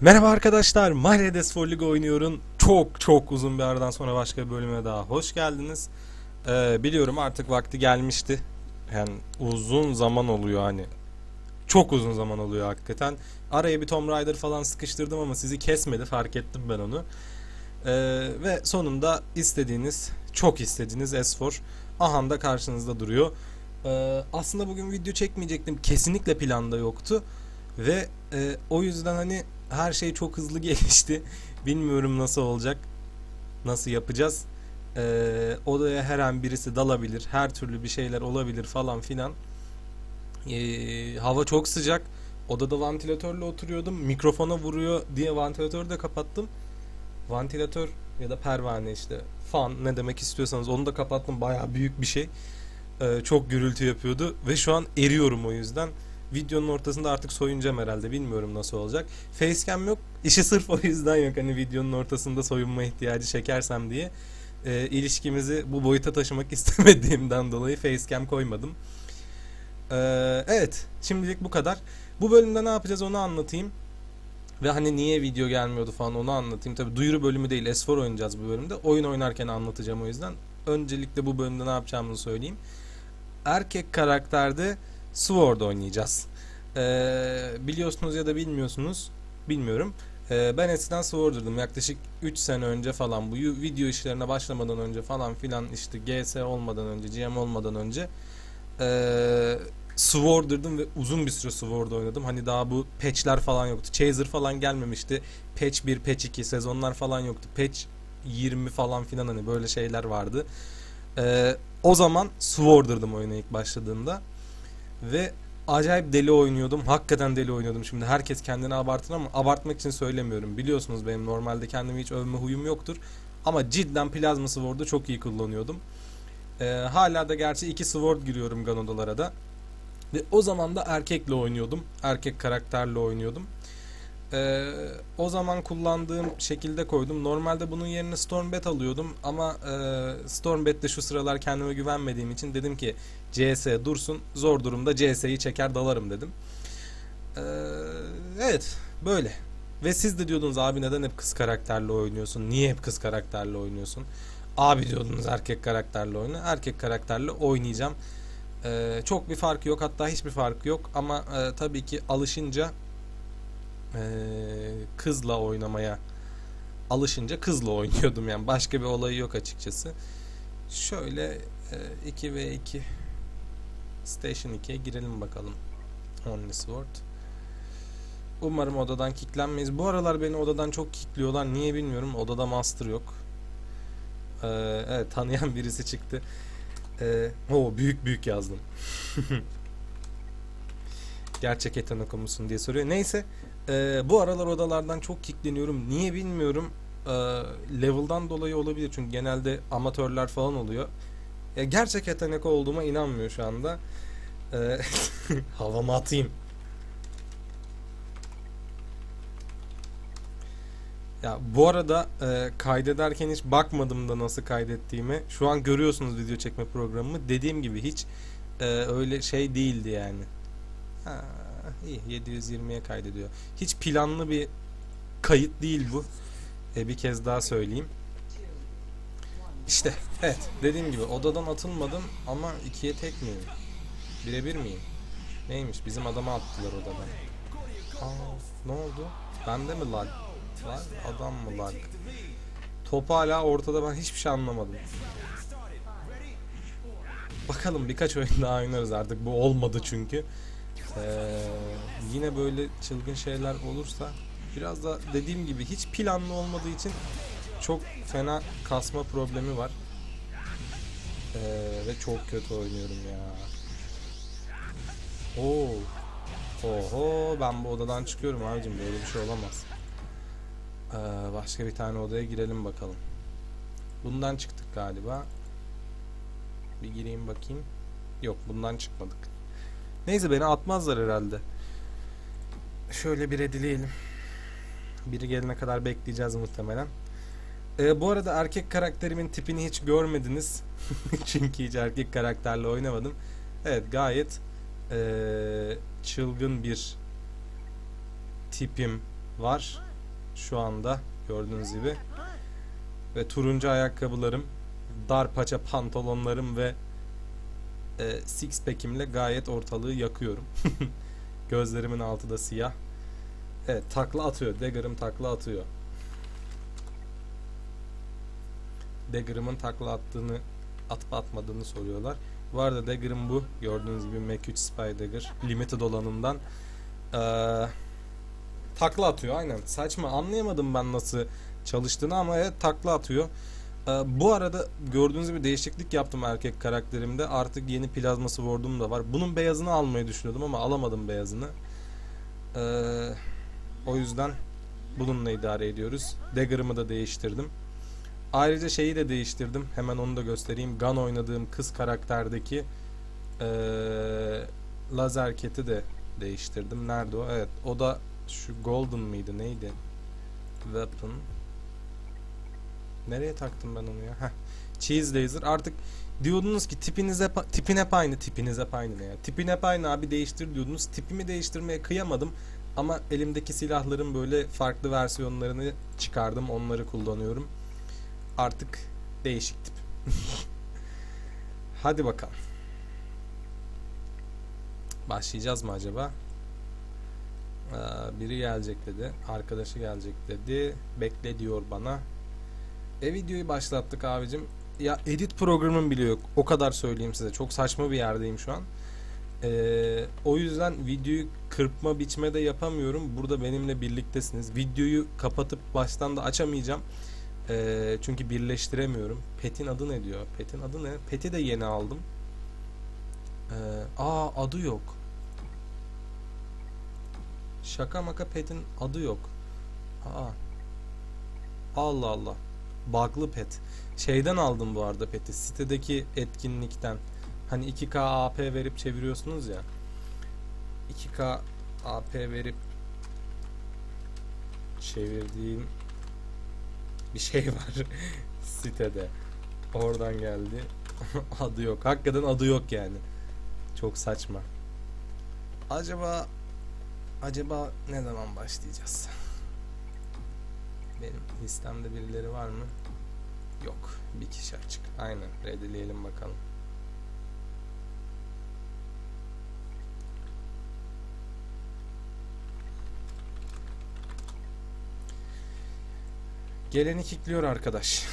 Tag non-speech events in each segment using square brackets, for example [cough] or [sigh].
Merhaba arkadaşlar, Mahredes for League oynuyorum. Çok çok uzun bir aradan sonra başka bir bölüme daha hoş geldiniz. Ee, biliyorum artık vakti gelmişti. Yani uzun zaman oluyor hani. Çok uzun zaman oluyor hakikaten. Araya bir Tomb Raider falan sıkıştırdım ama sizi kesmedi fark ettim ben onu. Ee, ve sonunda istediğiniz, çok istediğiniz S4 ahanda karşınızda duruyor. Ee, aslında bugün video çekmeyecektim. Kesinlikle planda yoktu. Ve e, o yüzden hani her şey çok hızlı [laughs] gelişti. Bilmiyorum nasıl olacak. Nasıl yapacağız. Ee, odaya her an birisi dalabilir. Her türlü bir şeyler olabilir falan filan. Ee, hava çok sıcak. Odada vantilatörle oturuyordum. Mikrofona vuruyor diye vantilatörü de kapattım. Vantilatör ya da pervane işte fan ne demek istiyorsanız onu da kapattım. Baya büyük bir şey. Ee, çok gürültü yapıyordu ve şu an eriyorum o yüzden. Videonun ortasında artık soyunacağım herhalde. Bilmiyorum nasıl olacak. Facecam yok. İşi sırf o yüzden yok. Hani videonun ortasında soyunma ihtiyacı çekersem diye. E, ilişkimizi bu boyuta taşımak [laughs] istemediğimden dolayı facecam koymadım. E, evet. Şimdilik bu kadar. Bu bölümde ne yapacağız onu anlatayım. Ve hani niye video gelmiyordu falan onu anlatayım. Tabi duyuru bölümü değil S4 oynayacağız bu bölümde. Oyun oynarken anlatacağım o yüzden. Öncelikle bu bölümde ne yapacağımızı söyleyeyim. Erkek karakterde Sword oynayacağız. Ee, biliyorsunuz ya da bilmiyorsunuz. Bilmiyorum. Ee, ben eskiden Sword'dırdım. Yaklaşık 3 sene önce falan bu video işlerine başlamadan önce falan filan işte GS olmadan önce, GM olmadan önce ee, Sword'dırdım ve uzun bir süre Sword oynadım. Hani daha bu patch'ler falan yoktu. Chaser falan gelmemişti. Patch 1, patch 2 sezonlar falan yoktu. Patch 20 falan filan hani böyle şeyler vardı. Ee, o zaman Sword'dırdım oyuna ilk başladığımda. Ve acayip deli oynuyordum. Hakikaten deli oynuyordum. Şimdi herkes kendini abartır ama abartmak için söylemiyorum. Biliyorsunuz benim normalde kendimi hiç övme huyum yoktur. Ama cidden plazma sword'u çok iyi kullanıyordum. Ee, hala da gerçi iki sword giriyorum Ganodalara da. Ve o zaman da erkekle oynuyordum. Erkek karakterle oynuyordum. Ee, o zaman kullandığım şekilde koydum. Normalde bunun yerine Stormbat alıyordum ama e, Stormbat'te şu sıralar kendime güvenmediğim için dedim ki CS dursun. Zor durumda CS'yi çeker dalarım dedim. Ee, evet böyle. Ve siz de diyordunuz abi neden hep kız karakterle oynuyorsun? Niye hep kız karakterle oynuyorsun? Abi diyordunuz erkek karakterle oyna. Erkek karakterle oynayacağım. Ee, çok bir farkı yok hatta hiçbir farkı yok ama e, tabii ki alışınca e, kızla oynamaya alışınca kızla [laughs] oynuyordum yani başka bir olayı yok açıkçası. Şöyle e, 2 ve 2 Station 2'ye girelim bakalım. Only Sword. Umarım odadan kicklenmeyiz. Bu aralar beni odadan çok kickliyorlar. Niye bilmiyorum. Odada master yok. Ee, evet tanıyan birisi çıktı. Ee, o büyük büyük yazdım. [laughs] Gerçek yetenek musun diye soruyor. Neyse. E, bu aralar odalardan çok kickleniyorum. Niye bilmiyorum. E, level'dan dolayı olabilir. Çünkü genelde amatörler falan oluyor. E, gerçek yetenek olduğuma inanmıyor şu anda. [laughs] E, havama atayım. Ya bu arada e, kaydederken hiç bakmadım da nasıl kaydettiğimi. Şu an görüyorsunuz video çekme programımı. Dediğim gibi hiç e, öyle şey değildi yani. Ha, iyi 720'ye kaydediyor. Hiç planlı bir kayıt değil bu. E, bir kez daha söyleyeyim. İşte evet dediğim gibi odadan atılmadım ama ikiye tek miyim? Birebir miyim? Neymiş bizim adama attılar odadan. Aa, ne oldu? Bende mi lag var? Adam mı lag? Top hala ortada ben hiçbir şey anlamadım. Bakalım birkaç oyun daha oynarız artık. Bu olmadı çünkü. Ee, yine böyle çılgın şeyler olursa biraz da dediğim gibi hiç planlı olmadığı için çok fena kasma problemi var. Ee, ve çok kötü oynuyorum ya. Oo. Oho ben bu odadan çıkıyorum abicim böyle bir şey olamaz. Ee, başka bir tane odaya girelim bakalım. Bundan çıktık galiba. Bir gireyim bakayım. Yok bundan çıkmadık. Neyse beni atmazlar herhalde. Şöyle bir edileyelim. Biri gelene kadar bekleyeceğiz muhtemelen. Ee, bu arada erkek karakterimin tipini hiç görmediniz. [laughs] Çünkü hiç erkek karakterle oynamadım. Evet gayet ee, çılgın bir tipim var. Şu anda gördüğünüz gibi. Ve turuncu ayakkabılarım, dar paça pantolonlarım ve e, six pack'imle gayet ortalığı yakıyorum. [laughs] Gözlerimin altı da siyah. Evet takla atıyor. Dagger'ım takla atıyor. Dagger'ımın takla attığını atıp atmadığını soruyorlar. Bu arada Dagger'ım bu. Gördüğünüz gibi Mac 3 Spy Dagger. Limited olanından. Ee, takla atıyor aynen. Saçma anlayamadım ben nasıl çalıştığını ama evet takla atıyor. Ee, bu arada gördüğünüz gibi değişiklik yaptım erkek karakterimde. Artık yeni plazma sword'um da var. Bunun beyazını almayı düşünüyordum ama alamadım beyazını. Ee, o yüzden bununla idare ediyoruz. Dagger'ımı da değiştirdim. Ayrıca şeyi de değiştirdim. Hemen onu da göstereyim. Gun oynadığım kız karakterdeki ee, lazer keti de değiştirdim. Nerede o? Evet. O da şu golden mıydı? Neydi? Weapon. Nereye taktım ben onu ya? Heh. Cheese laser. Artık diyordunuz ki tipiniz hep, tipin hep aynı. Tipiniz hep aynı ne ya? Tipin hep aynı abi değiştir diyordunuz. Tipimi değiştirmeye kıyamadım. Ama elimdeki silahların böyle farklı versiyonlarını çıkardım. Onları kullanıyorum. Artık değişik tip. Hadi bakalım. Başlayacağız mı acaba? Ee, biri gelecek dedi. Arkadaşı gelecek dedi. Bekle diyor bana. E videoyu başlattık abicim. Ya edit programım bile yok. O kadar söyleyeyim size. Çok saçma bir yerdeyim şu an. Ee, o yüzden videoyu kırpma biçme de yapamıyorum. Burada benimle birliktesiniz. Videoyu kapatıp baştan da açamayacağım. Ee, çünkü birleştiremiyorum. Pet'in adı ne diyor? Pet'in adı ne? Pet'i de yeni aldım. Ee, aa adı yok. Şaka maka Pet'in adı yok. Aa. Allah Allah. Bug'lı pet. Şeyden aldım bu arada peti. Sitedeki etkinlikten. Hani 2K AP verip çeviriyorsunuz ya. 2K AP verip çevirdiğim bir şey var [laughs] sitede. Oradan geldi. [laughs] adı yok. Hakikaten adı yok yani. Çok saçma. Acaba acaba ne zaman başlayacağız? Benim listemde birileri var mı? Yok. Bir kişi açık. Aynen. Readyleyelim bakalım. Geleni kickliyor arkadaş.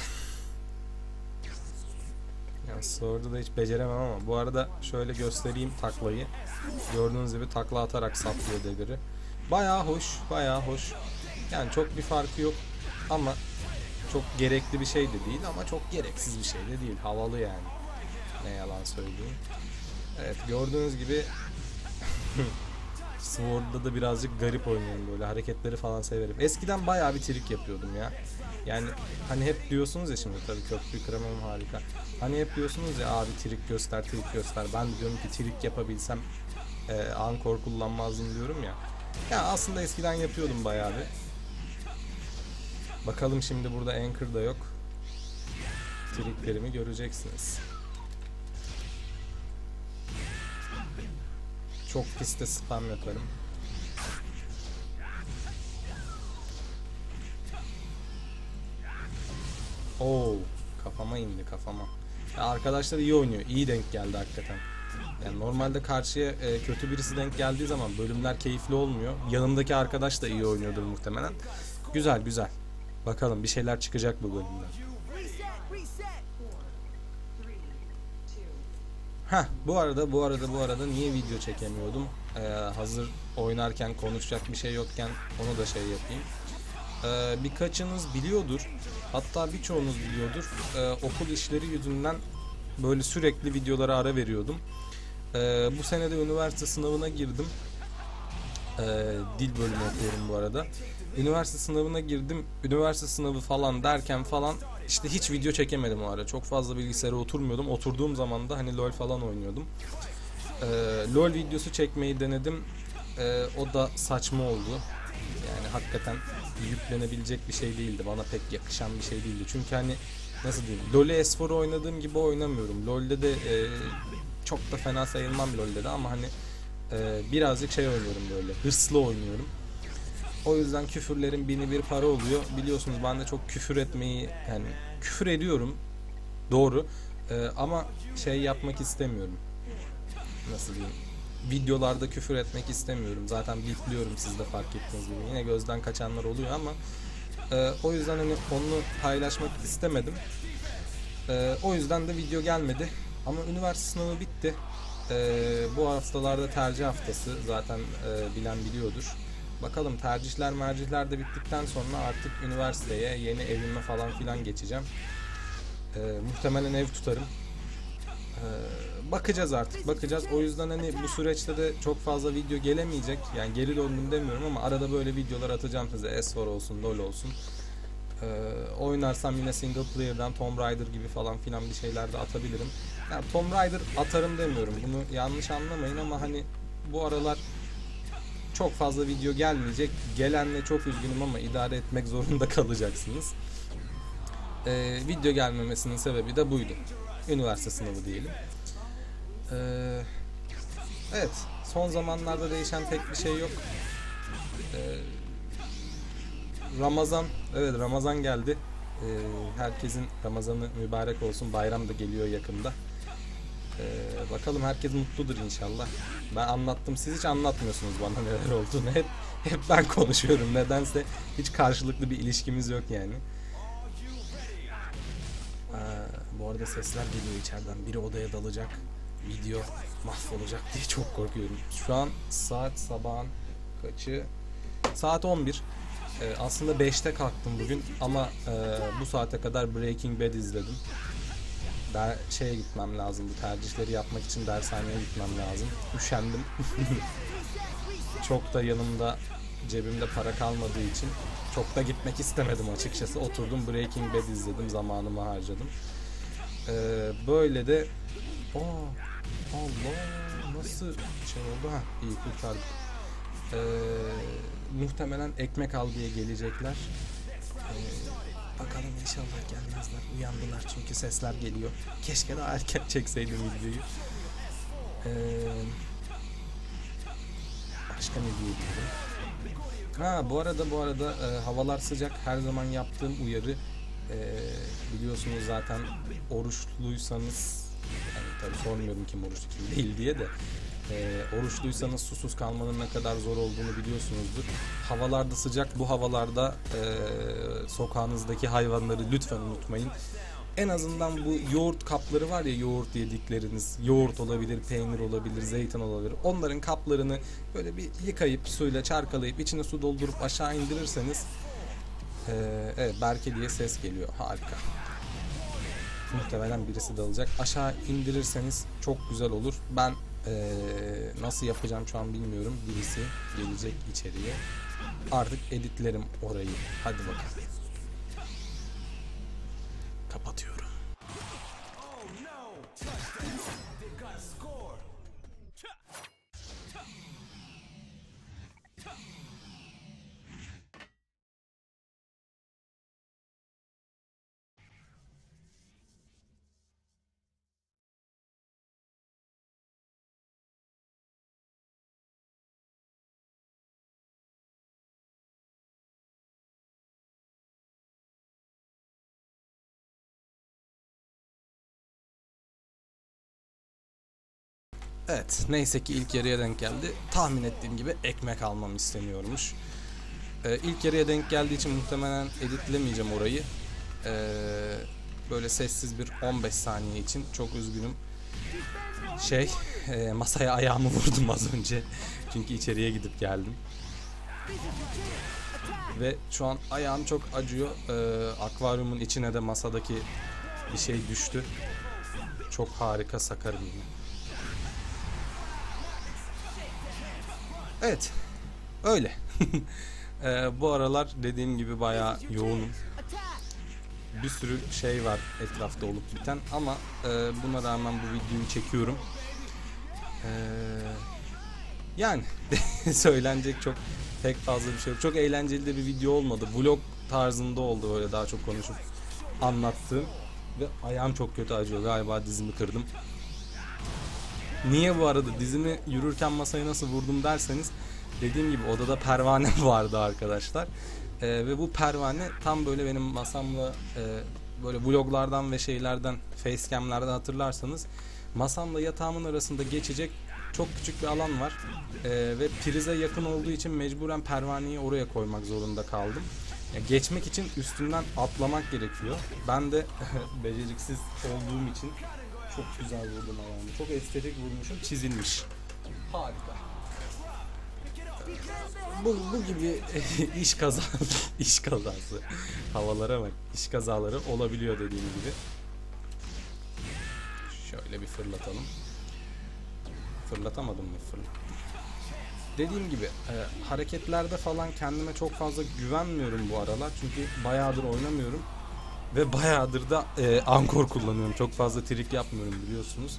Yani Sword'u da hiç beceremem ama bu arada şöyle göstereyim taklayı. Gördüğünüz gibi takla atarak saplıyor Dagger'ı. Bayağı hoş, bayağı hoş. Yani çok bir farkı yok ama çok gerekli bir şey de değil ama çok gereksiz bir şey de değil. Havalı yani. Ne yalan söyleyeyim. Evet gördüğünüz gibi [laughs] Sword'da da birazcık garip oynuyorum böyle hareketleri falan severim. Eskiden bayağı bir trik yapıyordum ya. Yani hani hep diyorsunuz ya şimdi tabii köprü kıramam harika. Hani hep diyorsunuz ya abi trik göster trik göster. Ben de diyorum ki trik yapabilsem e, ankor kullanmazdım diyorum ya. Ya aslında eskiden yapıyordum bayağı bir. Bakalım şimdi burada anchor da yok. Triklerimi göreceksiniz. Çok pis de spam yaparım. Oo, kafama indi kafama. Ya arkadaşlar iyi oynuyor. İyi denk geldi hakikaten. Yani normalde karşıya e, kötü birisi denk geldiği zaman bölümler keyifli olmuyor. Yanımdaki arkadaş da iyi oynuyordur muhtemelen. Güzel güzel. Bakalım bir şeyler çıkacak bu bölümden. Ha bu arada bu arada bu arada niye video çekemiyordum? Ee, hazır oynarken konuşacak bir şey yokken onu da şey yapayım. Ee, birkaçınız biliyordur. Hatta birçoğunuz biliyordur. Ee, okul işleri yüzünden böyle sürekli videolara ara veriyordum. Ee, bu sene de üniversite sınavına girdim. Ee, dil bölümü okuyorum bu arada. Üniversite sınavına girdim. Üniversite sınavı falan derken falan işte hiç video çekemedim o ara. Çok fazla bilgisayara oturmuyordum. Oturduğum zaman da hani LoL falan oynuyordum. Ee, LoL videosu çekmeyi denedim. Ee, o da saçma oldu. Hakikaten yüklenebilecek bir şey değildi. Bana pek yakışan bir şey değildi. Çünkü hani nasıl diyeyim LoL'e S4'u oynadığım gibi oynamıyorum. LoL'de de e, çok da fena sayılmam LoL'de de ama hani e, birazcık şey oynuyorum böyle hırslı oynuyorum. O yüzden küfürlerin bini bir para oluyor. Biliyorsunuz ben de çok küfür etmeyi yani küfür ediyorum. Doğru. Ee, ama şey yapmak istemiyorum. Nasıl diyeyim? Videolarda küfür etmek istemiyorum. Zaten bipliyorum siz de fark ettiğiniz gibi. Yine gözden kaçanlar oluyor ama e, o yüzden hani onu paylaşmak istemedim. E, o yüzden de video gelmedi. Ama üniversite sınavı bitti. E, bu haftalarda tercih haftası zaten e, bilen biliyordur. Bakalım tercihler mercihler de bittikten sonra artık üniversiteye yeni evime falan filan geçeceğim. E, muhtemelen ev tutarım. E, bakacağız artık bakacağız. O yüzden hani bu süreçte de çok fazla video gelemeyecek. Yani geri döndüm demiyorum ama arada böyle videolar atacağım size. S4 olsun, LoL olsun. E, oynarsam yine single player'dan Tomb Raider gibi falan filan bir şeyler de atabilirim. Yani Tomb Raider atarım demiyorum. Bunu yanlış anlamayın ama hani bu aralar çok fazla video gelmeyecek. Gelenle çok üzgünüm ama idare etmek [laughs] zorunda kalacaksınız. Ee, video gelmemesinin sebebi de buydu. Üniversite sınavı diyelim. Ee, evet, son zamanlarda değişen pek bir şey yok. Ee, Ramazan, evet Ramazan geldi. Ee, herkesin Ramazanı mübarek olsun. Bayram da geliyor yakında. Ee, bakalım herkes mutludur inşallah. Ben anlattım, siz hiç anlatmıyorsunuz bana neler olduğunu. Hep hep ben konuşuyorum. Nedense hiç karşılıklı bir ilişkimiz yok yani. Ee, bu arada sesler geliyor içeriden. Biri odaya dalacak. Video mahvolacak diye çok korkuyorum. Şu an saat sabahın kaçı? Saat 11. Ee, aslında 5'te kalktım bugün ama e, bu saate kadar Breaking Bad izledim. Der, şeye gitmem lazım bu tercihleri yapmak için dershaneye gitmem lazım. Üşendim. [laughs] çok da yanımda cebimde para kalmadığı için çok da gitmek istemedim açıkçası. Oturdum Breaking Bad izledim zamanımı harcadım. Ee, böyle de Aa, Allah nasıl şey oldu ha iyi kurtardık. Ee, muhtemelen ekmek al diye gelecekler. Ee, bakalım inşallah gelmezler. Uyandılar çünkü sesler geliyor. Keşke daha erken çekseydim videoyu. Ee, başka ne diyebilirim? Ha bu arada bu arada e, havalar sıcak. Her zaman yaptığım uyarı e, biliyorsunuz zaten oruçluysanız yani tabii sormuyorum kim oruçlu kim değil diye de e, oruçluysanız susuz kalmanın ne kadar zor olduğunu biliyorsunuzdur. Havalarda sıcak bu havalarda e, sokağınızdaki hayvanları lütfen unutmayın. En azından bu yoğurt kapları var ya yoğurt yedikleriniz. Yoğurt olabilir, peynir olabilir, zeytin olabilir. Onların kaplarını böyle bir yıkayıp suyla çarkalayıp içine su doldurup aşağı indirirseniz ee, evet Berke diye ses geliyor. Harika. Muhtemelen birisi dalacak. Aşağı indirirseniz çok güzel olur. Ben ee, nasıl yapacağım şu an bilmiyorum. Birisi gelecek içeriye. Artık editlerim orayı. Hadi bakalım. Kapatıyorum. Evet, neyse ki ilk yarıya denk geldi. Tahmin ettiğim gibi ekmek almam isteniyormuş. Ee, ilk yarıya denk geldiği için muhtemelen editlemeyeceğim orayı. Ee, böyle sessiz bir 15 saniye için çok üzgünüm. Şey, e, masaya ayağımı vurdum az önce. Çünkü içeriye gidip geldim. Ve şu an ayağım çok acıyor. Ee, akvaryumun içine de masadaki bir şey düştü. Çok harika sakarım yine. Evet. Öyle. [laughs] Ee, bu aralar dediğim gibi bayağı yoğunum. Bir sürü şey var etrafta olup biten ama e, buna rağmen bu videoyu çekiyorum. Ee, yani [laughs] söylenecek çok pek fazla bir şey yok. Çok eğlenceli de bir video olmadı. Vlog tarzında oldu böyle daha çok konuşup anlattığım. Ve ayağım çok kötü acıyor. Galiba dizimi kırdım. Niye bu arada dizimi yürürken masaya nasıl vurdum derseniz dediğim gibi odada pervane [laughs] vardı arkadaşlar. Ee, ve bu pervane tam böyle benim masamla e, böyle vloglardan ve şeylerden facecam'lerden hatırlarsanız masamla yatağımın arasında geçecek çok küçük bir alan var. Ee, ve prize yakın olduğu için mecburen pervaneyi oraya koymak zorunda kaldım. Ya geçmek için üstünden atlamak gerekiyor. Ben de [laughs] beceriksiz olduğum için çok güzel vurdum ayağımı. Çok estetik vurmuşum. Çizilmiş. Harika. Bu, bu gibi [laughs] iş kazası, [laughs] iş kazası. Havalara bak. iş kazaları olabiliyor dediğim gibi. Şöyle bir fırlatalım. Fırlatamadım mı fırlat? Dediğim gibi e, hareketlerde falan kendime çok fazla güvenmiyorum bu aralar. Çünkü bayağıdır oynamıyorum. Ve bayağıdır da e, ankor kullanıyorum. Çok fazla trik yapmıyorum biliyorsunuz.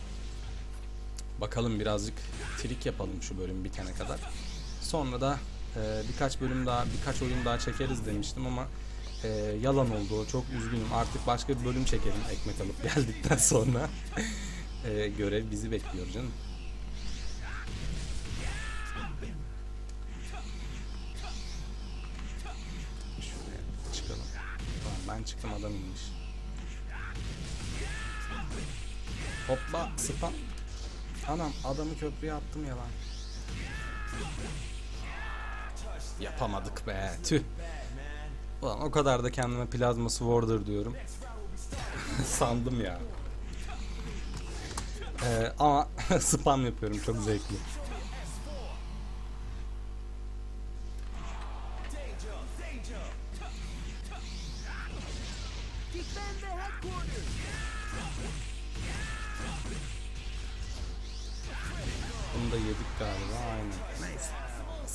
Bakalım birazcık trik yapalım şu bölüm bitene kadar. Sonra da e, birkaç bölüm daha, birkaç oyun daha çekeriz demiştim ama e, yalan oldu. Çok üzgünüm. Artık başka bir bölüm çekelim ekmek alıp [laughs] geldikten sonra. e, görev bizi bekliyor canım. Ben çıktım adam inmiş. Hoppa spam. Anam adamı köprüye attım ya lan. Yapamadık be. Tüh. Ulan o kadar da kendime plazma sworder diyorum. [laughs] Sandım ya. Ee, ama [laughs] spam yapıyorum çok zevkli.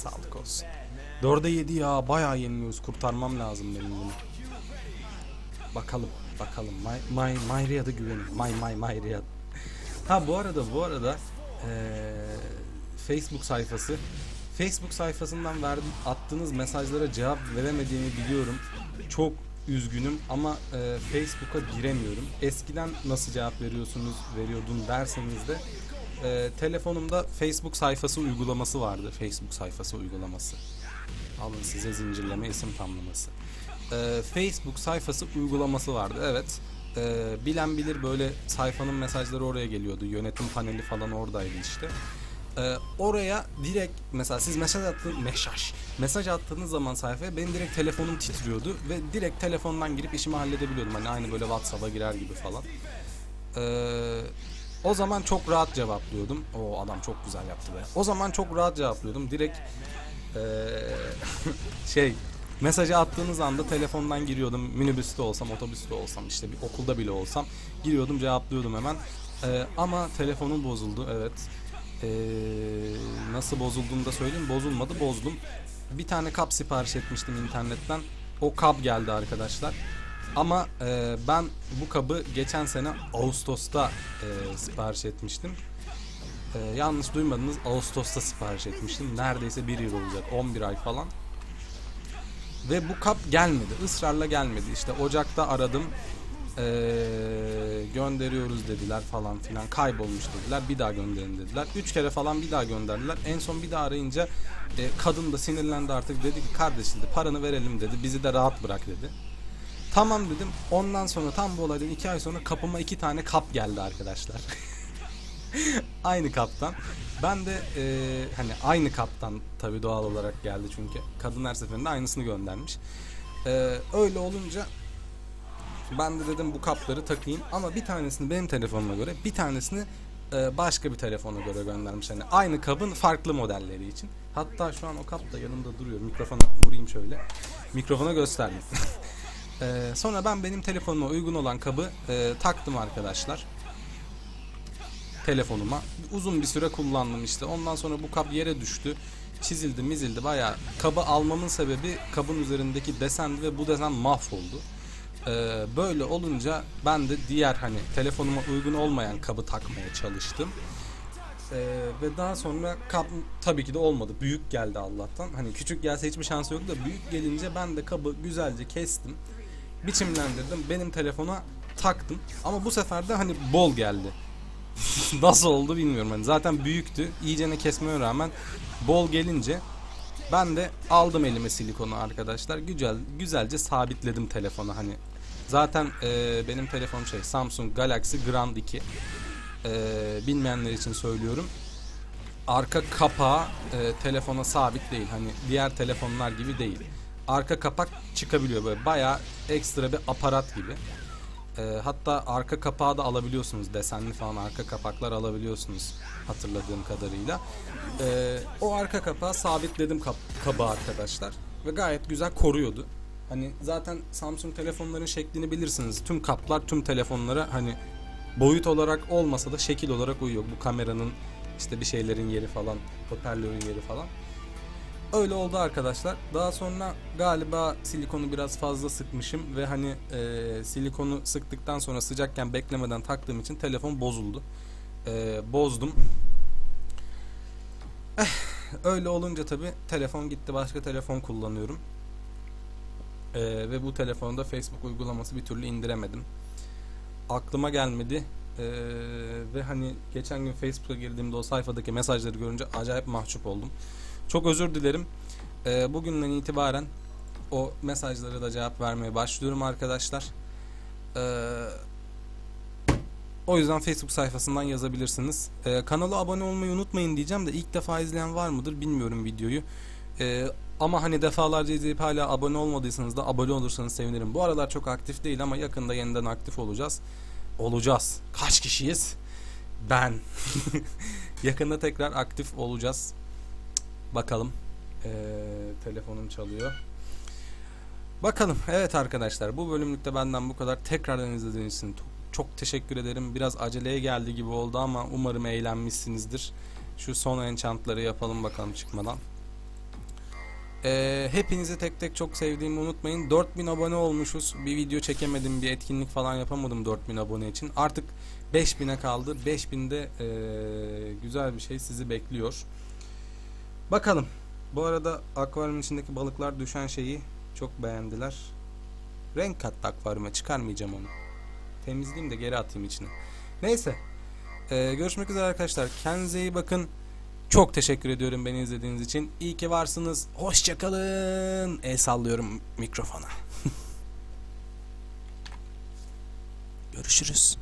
Sağlık olsun. Dörde yedi ya bayağı yeniliyoruz. Kurtarmam lazım benim bunu. Bakalım bakalım. My, my, Mayri'ye da güvenin. My my Mayri'ye. Ha bu arada bu arada eee, Facebook sayfası Facebook sayfasından verdi, attığınız mesajlara cevap veremediğimi biliyorum. Çok üzgünüm ama e, Facebook'a giremiyorum. Eskiden nasıl cevap veriyorsunuz, veriyordun derseniz de e, telefonumda Facebook sayfası uygulaması vardı. Facebook sayfası uygulaması. Alın size zincirleme isim tamlaması. E, Facebook sayfası uygulaması vardı. Evet. E, bilen bilir böyle sayfanın mesajları oraya geliyordu. Yönetim paneli falan oradaydı işte. E, oraya direkt mesela siz mesaj attığınız mesaj mesaj attığınız zaman sayfaya benim direkt telefonum titriyordu ve direkt telefondan girip işimi halledebiliyordum. Hani aynı böyle WhatsApp'a girer gibi falan. Ee, o zaman çok rahat cevaplıyordum. O adam çok güzel yaptı be. O zaman çok rahat cevaplıyordum. Direkt ee, [laughs] şey mesajı attığınız anda telefondan giriyordum. Minibüste olsam, otobüste olsam, işte bir okulda bile olsam giriyordum, cevaplıyordum hemen. Ee, ama telefonum bozuldu. Evet. Ee, nasıl bozulduğunu da söyleyeyim. Bozulmadı, bozdum. Bir tane kap sipariş etmiştim internetten. O kap geldi arkadaşlar. Ama e, ben bu kabı geçen sene Ağustos'ta e, sipariş etmiştim. E, yanlış duymadınız Ağustos'ta sipariş etmiştim. Neredeyse bir yıl olacak 11 ay falan. Ve bu kap gelmedi. ısrarla gelmedi. İşte Ocak'ta aradım. E, gönderiyoruz dediler falan filan. Kaybolmuş dediler. Bir daha gönderin dediler. Üç kere falan bir daha gönderdiler. En son bir daha arayınca e, kadın da sinirlendi artık. Dedi ki kardeş dedi paranı verelim dedi. Bizi de rahat bırak dedi. Tamam dedim. Ondan sonra tam bu olaydan iki ay sonra kapıma iki tane kap geldi arkadaşlar. [laughs] aynı kaptan. Ben de e, hani aynı kaptan tabii doğal olarak geldi çünkü kadın her seferinde aynısını göndermiş. E, öyle olunca ben de dedim bu kapları takayım ama bir tanesini benim telefonuma göre bir tanesini e, başka bir telefona göre göndermiş. Hani aynı kabın farklı modelleri için. Hatta şu an o kap da yanımda duruyor. Mikrofona vurayım şöyle. Mikrofona gösterdim. [laughs] Ee, sonra ben benim telefonuma uygun olan kabı e, taktım arkadaşlar. Telefonuma. Uzun bir süre kullandım işte. Ondan sonra bu kap yere düştü. Çizildi mizildi baya. Kabı almamın sebebi kabın üzerindeki desendi ve bu desen mahvoldu. Ee, böyle olunca ben de diğer hani telefonuma uygun olmayan kabı takmaya çalıştım. Ee, ve daha sonra kap tabii ki de olmadı. Büyük geldi Allah'tan. Hani küçük gelse hiçbir şansı yok da büyük gelince ben de kabı güzelce kestim. Biçimlendirdim. Benim telefona taktım. Ama bu sefer de hani bol geldi. [laughs] Nasıl oldu bilmiyorum. Hani zaten büyüktü. İyicene kesmeye rağmen bol gelince Ben de aldım elime silikonu arkadaşlar. Güzel güzelce sabitledim telefonu hani. Zaten e, benim telefonum şey Samsung Galaxy Grand 2. E, bilmeyenler için söylüyorum. Arka kapağı e, telefona sabit değil. Hani diğer telefonlar gibi değil. Arka kapak çıkabiliyor böyle bayağı ekstra bir aparat gibi. E, hatta arka kapağı da alabiliyorsunuz. Desenli falan arka kapaklar alabiliyorsunuz hatırladığım kadarıyla. E, o arka kapağı sabitledim kap kabağı arkadaşlar. Ve gayet güzel koruyordu. Hani zaten Samsung telefonların şeklini bilirsiniz. Tüm kaplar tüm telefonlara hani boyut olarak olmasa da şekil olarak uyuyor. Bu kameranın işte bir şeylerin yeri falan, hoparlörün yeri falan. Öyle oldu arkadaşlar. Daha sonra galiba silikonu biraz fazla sıkmışım ve hani e, silikonu sıktıktan sonra sıcakken beklemeden taktığım için telefon bozuldu. E, bozdum. Eh, öyle olunca tabi telefon gitti başka telefon kullanıyorum. E, ve bu telefonda Facebook uygulaması bir türlü indiremedim. Aklıma gelmedi. Ee, ve hani geçen gün Facebook'a girdiğimde o sayfadaki mesajları görünce acayip mahcup oldum. Çok özür dilerim. Ee, bugünden itibaren o mesajlara da cevap vermeye başlıyorum arkadaşlar. Ee, o yüzden Facebook sayfasından yazabilirsiniz. Ee, kanala abone olmayı unutmayın diyeceğim de ilk defa izleyen var mıdır bilmiyorum videoyu. Ee, ama hani defalarca izleyip hala abone olmadıysanız da abone olursanız sevinirim. Bu aralar çok aktif değil ama yakında yeniden aktif olacağız. Olacağız. Kaç kişiyiz? Ben. [laughs] yakında tekrar aktif olacağız. Bakalım. Ee, telefonum çalıyor. Bakalım. Evet arkadaşlar bu bölümlükte benden bu kadar. Tekrardan izlediğiniz için çok, teşekkür ederim. Biraz aceleye geldi gibi oldu ama umarım eğlenmişsinizdir. Şu son enchantları yapalım bakalım çıkmadan. Ee, hepinizi tek tek çok sevdiğimi unutmayın. 4000 abone olmuşuz. Bir video çekemedim, bir etkinlik falan yapamadım 4000 abone için. Artık 5000'e kaldı. 5000'de ee, güzel bir şey sizi bekliyor. Bakalım. Bu arada akvaryumun içindeki balıklar düşen şeyi çok beğendiler. Renk kattı akvaryuma çıkarmayacağım onu. Temizleyeyim de geri atayım içine. Neyse. Ee, görüşmek üzere arkadaşlar. Kendinize iyi bakın. Çok teşekkür ediyorum beni izlediğiniz için. İyi ki varsınız. Hoşçakalın. El sallıyorum mikrofona. [laughs] Görüşürüz.